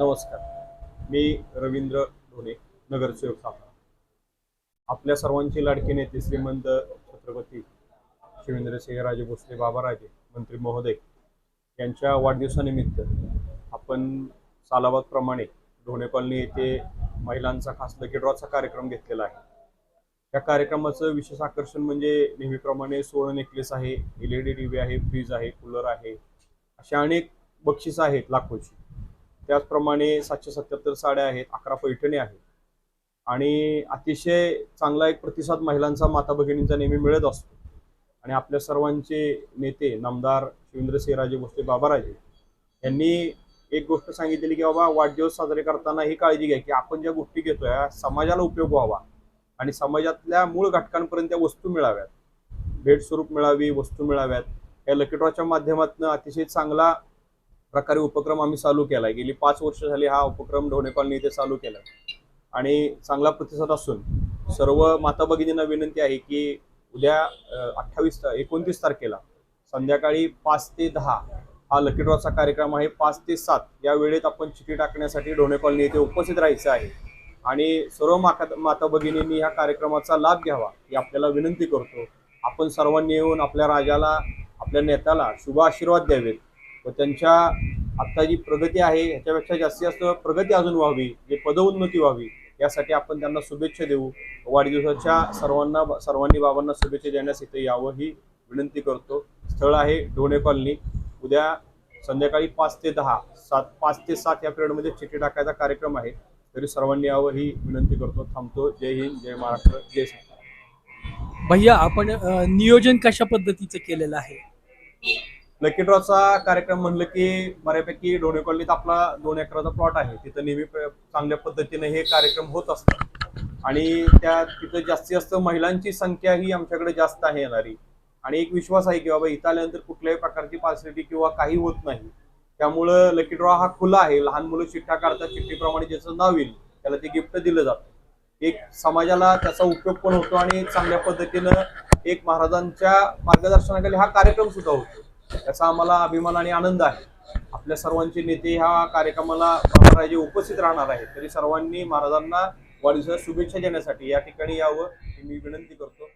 नमस्कार. मी रवींद्र ढोणे नगरसेवक सातारा आपल्या सर्वांचे लाडके नेते श्रीमंत छत्रपती शिवेंद्रसिंहराजे भोसले बाबाराजे मंत्री महोदय यांच्या वाढदिवसानिमित्त आपण सालाबादप्रमाणे ढोणे कॉलनी येथे महिलांचा खास लकी ड्रॉचा कार्यक्रम घेतलेला आहे. या कार्यक्रमाचं विशेष आकर्षण म्हणजे नेहमीप्रमाणे सोळं नेकलेस आहे L E D T V आहे फ्रीज आहे कूलर आहे अशा अनेक बक्षिसं आहेत लाखोची. त्याचप्रमाणे सातशे सत्याहत्तर साड्या आहेत अकरा पैठणी आहेत. आणि अतिशय चांगला एक प्रतिसाद महिलांचा माता भगिनींचा नेहमी मिळत असतो. आणि आपल्या सर्वांचे नेते नामदार शिवेंद्रसिंहराजे भोसले बाबाराजे यांनी एक गोष्ट सांगितलेली की बाबा वाढदिवस साजरे करताना ही काळजी घ्या की आपण ज्या गोष्टी घेतोय या समाजाला उपयोग व्हावा. आणि समाजातल्या मूळ घटकांपर्यंत त्या वस्तू मिळाव्यात. भेट स्वरूप मिळावी वस्तू मिळाव्यात. या लकी ड्रॉच्या माध्यमातून अतिशय चांगला प्रकारे उपक्रम आम्ही चालू केलाय. गेली पाच वर्ष झाली हा उपक्रम ढोणे कॉलनी इथे चालू केला आणि चांगला प्रतिसाद असून सर्व माता भगिनींना विनंती आहे की उद्या अठ्ठावीस एकोणतीस तारखेला संध्याकाळी पाच ते दहा हा लकी ड्रॉचा कार्यक्रम आहे. पाच ते सात या वेळेत आपण चिठी टाकण्यासाठी ढोणे कॉलनी येथे उपस्थित राहायचं आहे. आणि सर्व माता माता भगिनींनी ह्या कार्यक्रमाचा लाभ घ्यावा ही आपल्याला विनंती करतो. आपण सर्वांनी येऊन आपल्या राजाला आपल्या नेत्याला शुभ आशीर्वाद द्यावेत. व त्यांच्या आत्ता जी प्रगती आहे ह्याच्यापेक्षा जास्तीत जास्त प्रगती अजून व्हावी जे पदोन्नती व्हावी यासाठी आपण त्यांना शुभेच्छा देऊ. वाढदिवसाच्या सर्वांना सर्वांनी बाबांना शुभेच्छा देण्यास इथे यावं ही विनंती करतो. स्थळ आहे डोणे कॉलनी. उद्या संध्याकाळी पाच ते दहा सात पाच ते सात या पिरियडमध्ये चिठ्ठी टाकायचा कार्यक्रम आहे. तरी सर्वांनी यावं ही विनंती करतो. थांबतो. जय हिंद जय महाराष्ट्र जय भैया आपण नियोजन कशा पद्धतीचं केलेलं आहे? लकी ड्रॉचा कार्यक्रम म्हणलं की बऱ्यापैकी डोणे कॉलनीत आपला दोन एकराचा प्लॉट आहे. तिथं नेहमी चांगल्या पद्धतीने हे कार्यक्रम होत असतात आणि त्या तिथं जास्तीत जास्त महिलांची संख्या ही आमच्याकडे जास्त आहे येणारी. आणि एक विश्वास आहे की बाबा इथं आल्यानंतर कुठल्याही प्रकारची पार्सिटी किंवा काही होत नाही. त्यामुळं लकी ड्रॉ हा खुला आहे. लहान मुलं चिठ्ठ्या काढतात चिठ्ठीप्रमाणे ज्याचं नाव येईल त्याला ते गिफ्ट दिलं जातं. एक समाजाला त्याचा उपयोग पण होतो आणि चांगल्या पद्धतीनं एक महाराजांच्या मार्गदर्शनाखाली हा कार्यक्रम सुद्धा होतो. याचा आम्हाला अभिमान आणि आनंद आहे. आपल्या सर्वांचे नेते ह्या कार्यक्रमाला महाराजे उपस्थित राहणार आहेत. तरी सर्वांनी महाराजांना वाढदिवसाच्या शुभेच्छा देण्यासाठी या ठिकाणी यावं मी विनंती करतो.